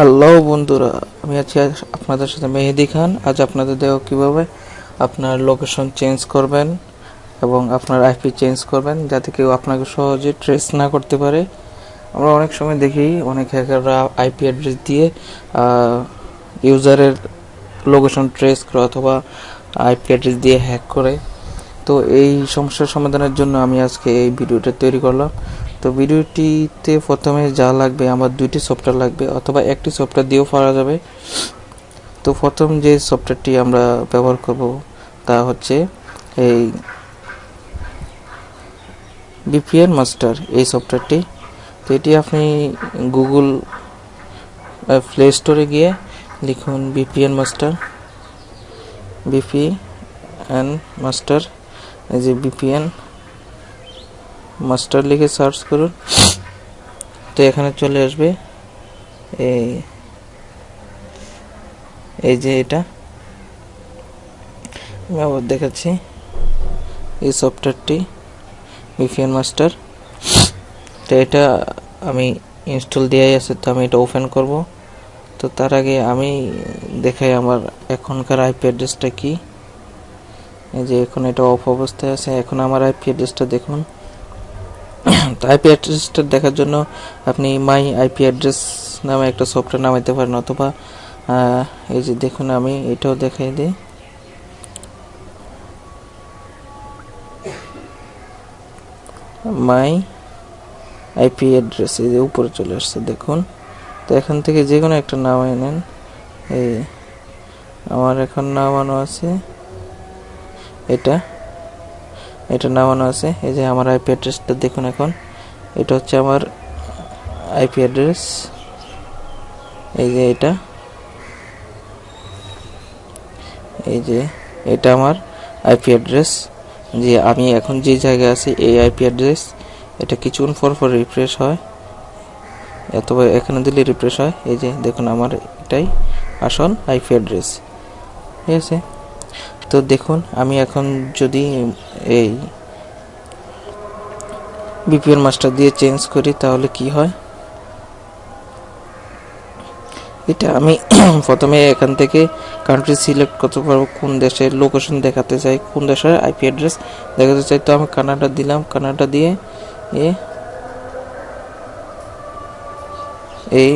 Hello বন্ধুরা, আমি আছি আপনাদের সাথে মেহেদি খান। আজ আপনাদের দেখো কীভাবে আপনার লোকেশন চেঞ্জ করবেন এবং আপনার আইপি চেঞ্জ করবেন, যাতে কেউ আপনাকে সহজে ট্রেস না করতে পারে। আমরা অনেক সময় দেখি অনেক হ্যাকাররা আইপি অ্যাড্রেস দিয়ে ইউজারের লোকেশন ট্রেস করে অথবা আইপি অ্যাড্রেস দিয়ে হ্যাক করে। তো এই সমস্যার সমাধানের জন্য আমি আজকে এই ভিডিওটা তৈরি করলাম। তো ভিডিওটিতে প্রথমে যা লাগবে, আমার দুইটি সফটওয়্যার লাগবে, অথবা একটি সফটওয়্যার দিয়েও পারা যাবে। তো প্রথম যে সফটওয়্যারটি আমরা ব্যবহার করব, তা হচ্ছে এই বিপিএন মাস্টার এই সফটওয়্যারটি তো এটি আপনি গুগল প্লে স্টোরে গিয়ে লিখুন বিপিএন মাস্টার বিপিএন মাস্টার এই যে বিপিএন মাস্টার লিখে সার্চ করুন। তো এখানে চলে আসবে। এই এই যে এটা। আমি আবার দেখাচ্ছি এই সফটওয়্যারটি ভিপিএন মাস্টার তো এটা আমি ইনস্টল দেওয়াই আছে, তো আমি এটা ওপেন করব। তো তার আগে আমি দেখাই আমার এখনকার আইপি অ্যাড্রেসটা কি। এই যে এখন এটা অফ অবস্থায় আছে, এখন আমার আইপি অ্যাড্রেসটা দেখুন। তো আইপি অ্যাড্রেসটা দেখার জন্য আপনি মাই আইপি অ্যাড্রেস নামে একটা সফটওয়্যার নামাইতে পারেন অথবা এই যে দেখুন আমি এটাও দেখাই দিই। মাই আইপি অ্যাড্রেস এই যে উপরে চলে আসছে, দেখুন। তো এখান থেকে যে কোনো একটা নামাই নেন। এই আমার এখন নামানো আছে। এটা এটা নামানো আছে। এই যে আমার আইপি অ্যাড্রেসটা দেখুন এখন। এটা হচ্ছে আমার আইপি অ্যাড্রেস এই যে এটা। এই যে এটা আমার আইপি অ্যাড্রেস যে আমি এখন যে জায়গায় আছি, এই আইপি অ্যাড্রেস এটা কিছুক্ষণ পর পর রিফ্রেশ হয়। অথবা এখানে দিলে রিফ্রেশ হয়। এই যে দেখুন আমার এটাই আসল আইপি অ্যাড্রেস ঠিক আছে? তো দেখুন, আমি এখন যদি এই বিপিএল মাস্টার দিয়ে চেঞ্জ করি, তাহলে কি হয়? এটা আমি প্রথমে এখান থেকে কান্ট্রি সিলেক্ট করতে পারব কোন দেশের লোকেশন দেখাতে চাই, কোন দেশের আইপি অ্যাড্রেস দেখাতে চাই। তো আমি কানাডা দিলাম, কানাডা দিয়ে এ এই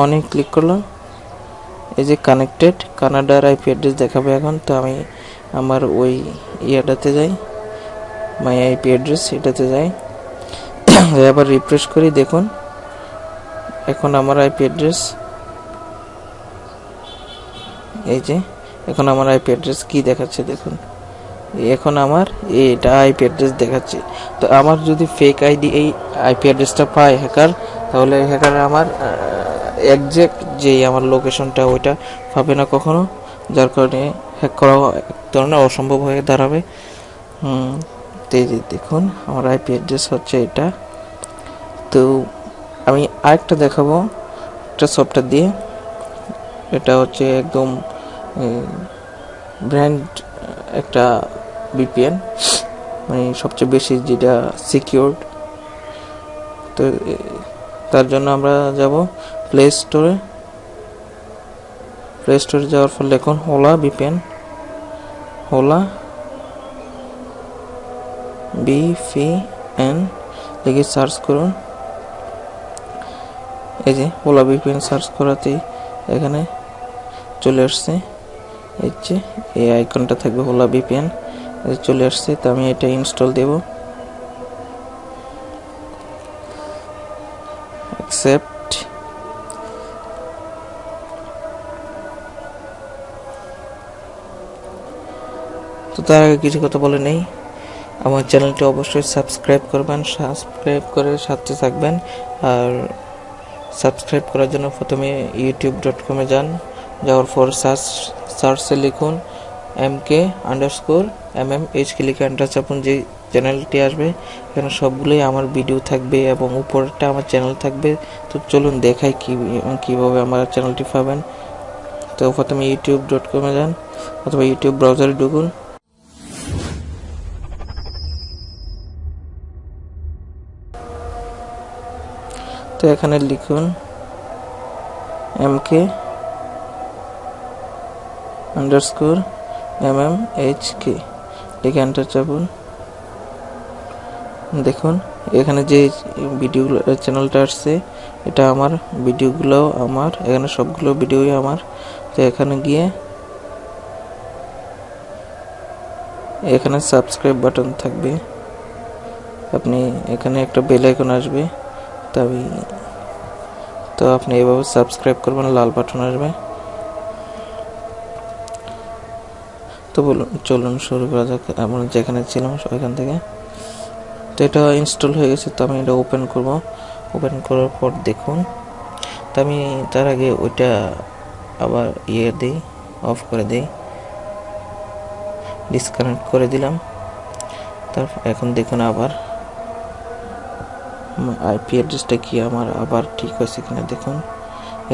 অনে ক্লিক করলাম। এই যে কানেক্টেড কানাডার আইপি অ্যাড্রেস দেখাবে এখন। তো আমি আমার ওই ইয়াটাতে যাই মাই আইপি অ্যাড্রেস এটাতে যাই। আবার রিফ্রেশ করি, দেখুন। এখন আমার আইপি অ্যাড্রেস এই যে, এখন আমার আইপি অ্যাড্রেস কি দেখাচ্ছে, দেখুন। এখন আমার এটা আইপি অ্যাড্রেস দেখাচ্ছে। তো আমার যদি ফেক আইডি এই আইপি অ্যাড্রেসটা পায় হ্যাকার তাহলে হ্যাকার আমার একজ্যাক্ট যে আমার লোকেশনটা ওইটা পাবে না কখনো। যার কারণে হ্যাক করা এক ধরনের অসম্ভব হয়ে দাঁড়াবে। দেখুন, আমার আইপি অ্যাড্রেস হচ্ছে এটা। তো আমি আরেকটা দেখাবো, একটা সফটওয়্যার দিয়ে। এটা হচ্ছে একদম ব্র্যান্ড একটা বিপিএন মানে সবচেয়ে বেশি যেটা সিকিউরড তো তার জন্য আমরা যাব প্লে স্টোরে প্লে স্টোরে যাওয়ার ফলে এখন Hola VPN Hola V P N লিখে সার্চ করুন। এই যে ওলা বিপিএন সার্চ করাতেই এখানে চলে আসছে। এই যে এই আইকনটা থাকবে ওলা বিপিএন চলে আসছে, তো আমি এটা ইনস্টল দেব। অ্যাকসেপ্ট তো তার আগে কিছু কথা বলে নেই। আমার চ্যানেলটি অবশ্যই সাবস্ক্রাইব করবেন সাবস্ক্রাইব করে সাথে থাকবেন। আর সাবস্ক্রাইব করার জন্য প্রথমে ইউটিউব ডট কমে যান যাওয়ার পর সার্চ সার্চে লিখুন M K underscore M M H K লিখে আন্ডার চাপুন যে চ্যানেলটি আসবে। এখানে সবগুলোই আমার ভিডিও থাকবে এবং উপরেরটা আমার চ্যানেল থাকবে। তো চলুন দেখাই কি, কীভাবে আমার চ্যানেলটি পাবেন। তো প্রথমে ইউটিউব ডট কমে যান অথবা ইউটিউব ব্রাউজারে ঢুকুন। তো এখানে লিখুন M K underscore M M H K লিখে এন্টার চাপুন। দেখুন, এখানে যে ভিডিওগুলো চ্যানেলটা আসছে, এটা আমার ভিডিওগুলো আমার, এখানে সবগুলো ভিডিওই আমার। তো এখানে গিয়ে এখানে সাবস্ক্রাইব বাটন থাকবে। আপনি এখানে একটা বেল আইকন আসবে। তবে তো আপনি এভাবে সাবস্ক্রাইব করবেন, লাল বাটন আসবে। তো বলুন, চলুন শুরু করা যাক। আমরা যেখানে ছিলাম, ওইখান থেকে। তো এটা ইনস্টল হয়ে গেছে, তো আমি এটা ওপেন করব। ওপেন করার পর দেখুন, তো আমি তার আগে ওইটা আবার ইয়ে দিই অফ করে দিই। ডিসকানেক্ট করে দিলাম। তারপর এখন দেখুন আবার আইপি অ্যাড্রেসটা কি আমার আবার ঠিক হয়েছে কিনা দেখুন।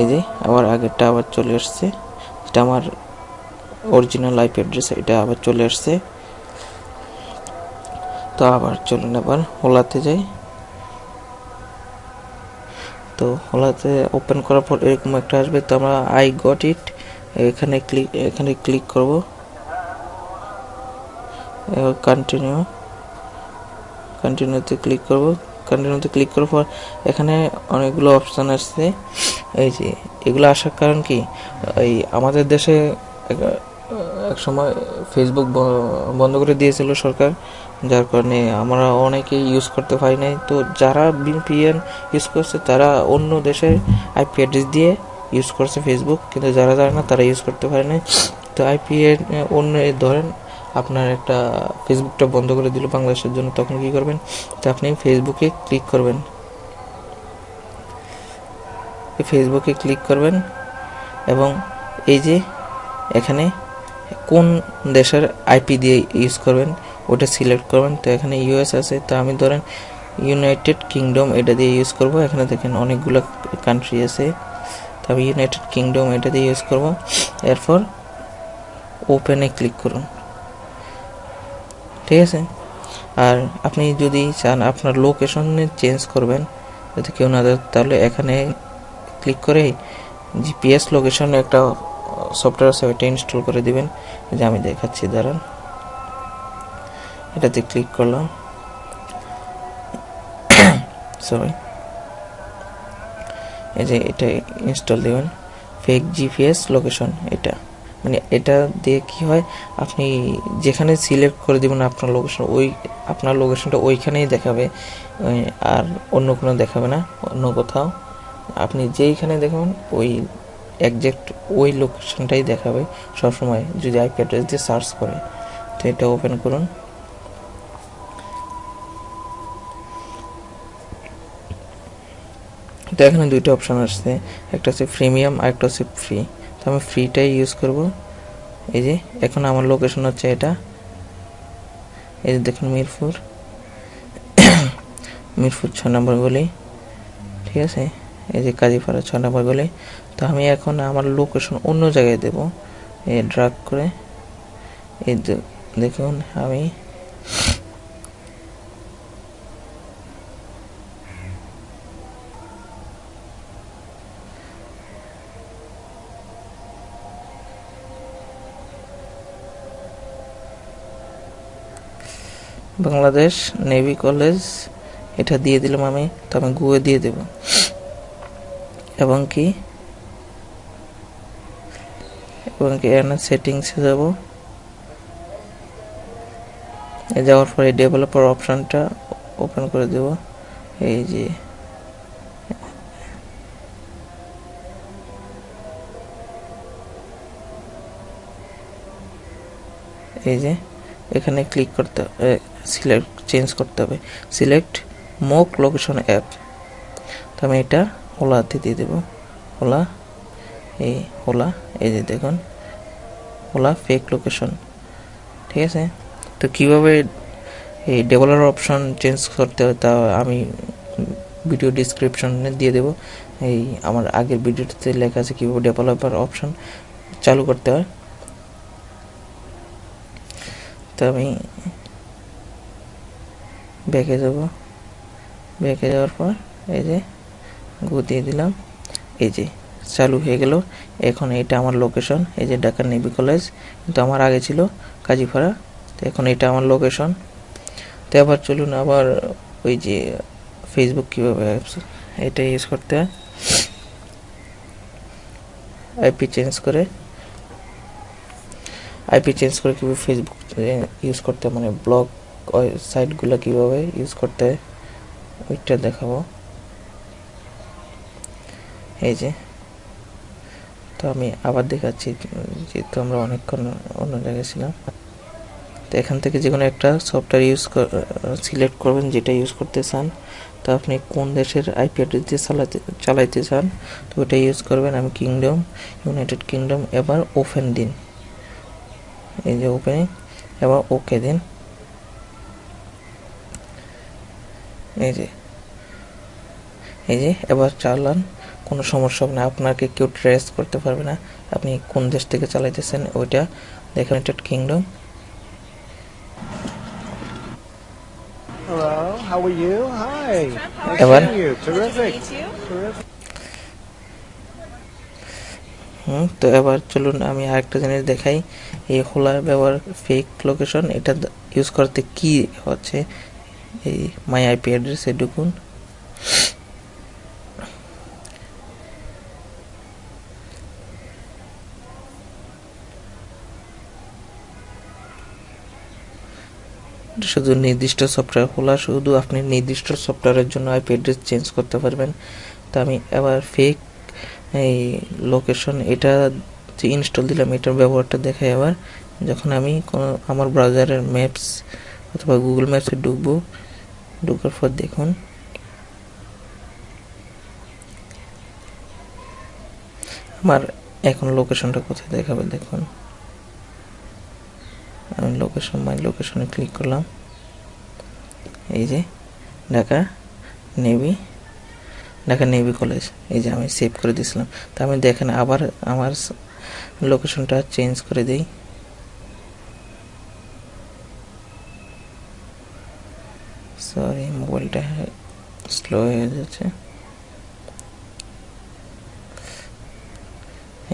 এই যে, আবার আগেরটা আবার চলে আসছে। এটা আমার অরিজিনাল আইপি অ্যাড্রেস এটা আবার চলে আসছে। তো আবার চলুন আবার ওলাতে যাই। তো ওলাতে ওপেন করার পর এরকম একটা আসবে। তো আমরা আই গট ইট এখানে ক্লিক এখানে ক্লিক করব। কন্টিনিউ কন্টিনিউতে ক্লিক করব। কন্টিনিউতে ক্লিক করার পর এখানে অনেকগুলো অপশান আসছে। এই যে, এগুলো আসার কারণ কি? এই আমাদের দেশে এক সময় ফেসবুক বন্ধ করে দিয়েছিল সরকার। যার কারণে আমরা অনেকে ইউজ করতে পারি নাই। তো যারা ভিপিএন ইউজ করছে, তারা অন্য দেশের আইপি অ্যাড্রেস দিয়ে ইউজ করছে ফেসবুক কিন্তু যারা জানে না, তারা ইউজ করতে পারে নাই। তো আইপি অন্য, ধরেন আপনার একটা ফেসবুকটা বন্ধ করে দিল বাংলাদেশের জন্য, তখন কি করবেন? তো আপনি ফেসবুকে ক্লিক করবেন। ফেসবুকে ক্লিক করবেন এবং এই যে এখানে কোন দেশের আইপি দিয়ে ইউজ করবেন, ওটা সিলেক্ট করবেন। তো এখানে ইউএস আছে, তো আমি ধরেন ইউনাইটেড কিংডম এটা দিয়ে ইউজ করব। এখানে দেখেন অনেকগুলো কান্ট্রি আছে, তো আমি ইউনাইটেড কিংডম এটা দিয়ে ইউজ করব। এরপর ওপেনে ক্লিক করুন। ঠিক আছে? আর আপনি যদি চান আপনার লোকেশনে চেঞ্জ করবেন, যদি কেউ না তাহলে এখানে ক্লিক করে জিপিএস লোকেশনে একটা সফটওয়্যার আছে, ওইটা ইনস্টল করে দিবেন। যে আমি দেখাচ্ছি, দাঁড়ান। এটাতে ক্লিক করলাম। সরি এই যে এটা ইনস্টল দেবেন। ফেক জিপিএস লোকেশন এটা। মানে এটা দিয়ে কি হয়, আপনি যেখানে সিলেক্ট করে দেবেন আপনার লোকেশন ওই, আপনার লোকেশনটা ওইখানেই দেখাবে আর অন্য কোনো দেখাবে না, অন্য কোথাও। আপনি যেইখানে দেখাবেন, ওই একজ্যাক্ট ওই লোকেশনটাই দেখাবে সবসময়, যদি আইপি অ্যাড্রেস দিয়ে সার্চ করে। তো এটা ওপেন করুন। তো এখানে দুইটা অপশান আসছে, একটা হচ্ছে প্রিমিয়াম আর একটা হচ্ছে ফ্রি তো আমি ফ্রিটাই ইউজ করব। এই যে, এখন আমার লোকেশন হচ্ছে এটা। এই যে দেখুন মিরপুর। মিরপুর ছ নম্বর গলি। ঠিক আছে? এই যে কাজীপাড়া ছ নম্বর গলি। তো আমি এখন আমার লোকেশন অন্য জায়গায় দেব। এই ড্রাগ করে। এই দেখুন আমি বাংলাদেশ নেভি কলেজ এটা দিয়ে দিলাম আমি, তো আমি গুয়ে দিয়ে দেব। এবং কি? এবং কি, এখানে সেটিংসে যাব। যাওয়ার পরে ডেভেলপার অপশানটা ওপেন করে দেব। এই যে এই যে। এখানে ক্লিক করতে সিলেক্ট চেঞ্জ করতে হবে। সিলেক্ট মোক লোকেশন অ্যাপ তো আমি এটা ওলাতে দিয়ে দেবো। ওলা, এই ওলা, এই যে দেখুন, ওলা ফেক লোকেশন ঠিক আছে? তো কীভাবে এই ডেভেলপার অপশন চেঞ্জ করতে হয় তা আমি ভিডিও ডিসক্রিপশনে দিয়ে দেবো। এই আমার আগের ভিডিওতে লেখা আছে কীভাবে ডেভেলপার অপশন চালু করতে হয়। তো আমি ব্যাকে যাব ব্যাকে যাওয়ার পর এই যে গু দিয়ে দিলাম। এই যে চালু হয়ে গেল। এখন এটা আমার লোকেশন এই যে ঢাকা নেভি কলেজ কিন্তু আমার আগে ছিল কাজীপাড়া। তো এখন এটা আমার লোকেশন তো আবার চলুন আবার ওই যে ফেসবুক কীভাবে এটা ইউজ করতে হয়। আইপি চেঞ্জ করে। আইপি চেঞ্জ করে কীভাবে ফেসবুক ইউজ করতে মানে ব্লগ সাইটগুলো কীভাবে ইউজ করতে, ওইটা দেখাবো। এই যে। তো আমি আবার দেখাচ্ছি, যেহেতু আমরা অনেকক্ষণ অন্য জায়গায় ছিলাম। তো এখান থেকে যে কোনো একটা সফটওয়্যার ইউজ সিলেক্ট করবেন, যেটা ইউজ করতে চান। তো আপনি কোন দেশের আইপি অ্যাড্রেস দিয়ে চালাতে, চালাইতে চান, তো ওটা ইউজ করবেন। আমি কিংডম ইউনাইটেড কিংডম এবার ওপেন দিন। এই যে ওপেনিং এবার ওকে দিন। এই যে। এই যে এবার চালান। কোনো সমস্যা হবে না। আপনাকে কেউ ট্রেস করতে পারবে না। আপনি কোন দেশ থেকে চালাইতেছেন ওইটা দেখেন United Kingdom Hello, how are you? Hi. Nice Evan? তো এবার চলুন আমি আরেকটা জিনিস দেখাই। এই হোলার ব্যবহার ফেক লোকেশন এটা ইউজ করতে কি হচ্ছে? এই মাই আইপি অ্যাড্রেসে ঢুকুন। শুধু নির্দিষ্ট সফটওয়্যার খোলা শুধু আপনি নির্দিষ্ট সফটওয়্যারের জন্য আইপি অ্যাড্রেস চেঞ্জ করতে পারবেন। তো আমি এবার ফেক এই লোকেশন এটা যে ইনস্টল দিলাম, এটার ব্যবহারটা দেখাই আবার। যখন আমি কোনো আমার ব্রাউজারের ম্যাপস অথবা গুগল ম্যাপসে ঢুকবো, ঢুকার পর দেখুন। আমার এখন লোকেশনটা কোথায় দেখাবে, দেখুন। আমি লোকেশন মাই লোকেশনে ক্লিক করলাম। এই যে, Dhaka navy Dhaka navy college এই যে আমি সেভ করে দিয়েছিলাম। তা আমি দেখেন আবার আমার লোকেশনটা চেঞ্জ করে দিই। সরি মোবাইলটা স্লো হয়ে যাচ্ছে।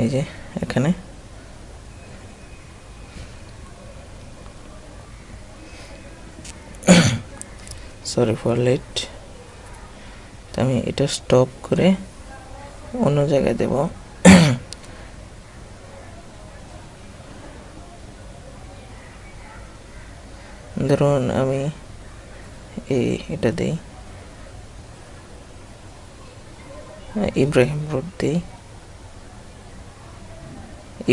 এই যে এখানে। সরি ফর লেট আমি এটা স্টপ করে অন্য জায়গায় দেব। ধরুন আমি এই এটা দিই। ইব্রাহিম রোড দিই।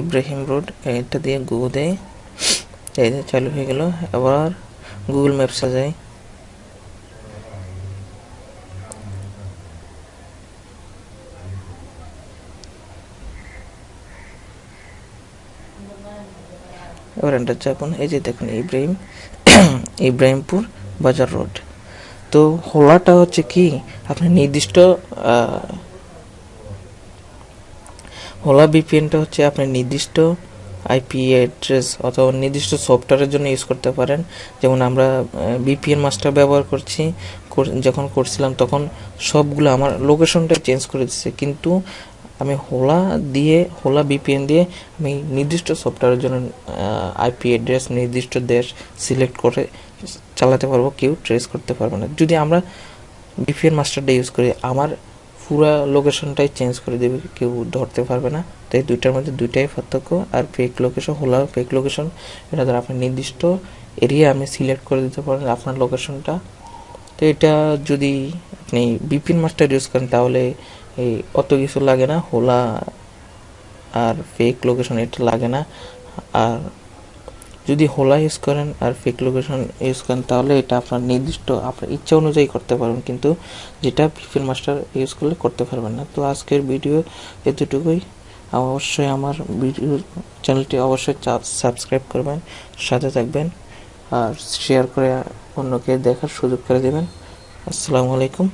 ইব্রাহিম রোড এটা দিয়ে গু দেয় চালু হয়ে গেল। আবার গুগল ম্যাপসে যাই। এন্টার চাপুন। এই যে দেখুন, ইব্রাহিম, ইব্রাহিমপুর বাজার রোড। তো হোলাটা হচ্ছে কি, আপনি নির্দিষ্ট হোলা বিপিএনটা হচ্ছে আপনি নির্দিষ্ট আইপি অ্যাড্রেস অথবা নির্দিষ্ট সফটওয়্যারের জন্য ইউজ করতে পারেন। যেমন আমরা বিপিএন মাস্টার ব্যবহার করছি, কর- যখন করছিলাম তখন সবগুলো আমার লোকেশনটা চেঞ্জ করে দিচ্ছে কিন্তু আমি হোলা দিয়ে, হোলা বিপিএন দিয়ে আমি নির্দিষ্ট সফটওয়্যারের জন্য আইপি অ্যাড্রেস নির্দিষ্ট দেশ সিলেক্ট করে চালাতে পারব, কেউ ট্রেস করতে পারবে না। যদি আমরা বিপিএন মাস্টারটা ইউজ করি, আমার পুরো লোকেশনটাই চেঞ্জ করে দেবে, কেউ ধরতে পারবে না। তাই দুইটার মধ্যে দুইটাই পার্থক্য। আর fake location Hola fake location এটা ধর আপনি নির্দিষ্ট এরিয়া আমি সিলেক্ট করে দিতে পারেন আপনার লোকেশনটা তো এটা যদি আপনি বিপিন মাস্টার ইউজ করেন, তাহলে এই অত কিছু লাগে না, হোলা আর ফেক লোকেশন এটা লাগে না। আর যদি হোলা ইউজ করেন আর ফেক লোকেশন ইউজ করেন, তাহলে এটা আপনার নির্দিষ্ট আপনার ইচ্ছা অনুযায়ী করতে পারবেন, কিন্তু যেটা বিপিন মাস্টার ইউজ করলে করতে পারবেন না। তো আজকের ভিডিও এতটুকুই। অবশ্যই আমার ভিডিও চ্যানেলটি অবশ্যই সাবস্ক্রাইব করবেন, সাথে থাকবেন, আর শেয়ার করে অন্যকে দেখার সুযোগ করে দেবেন। আসসালামু আলাইকুম।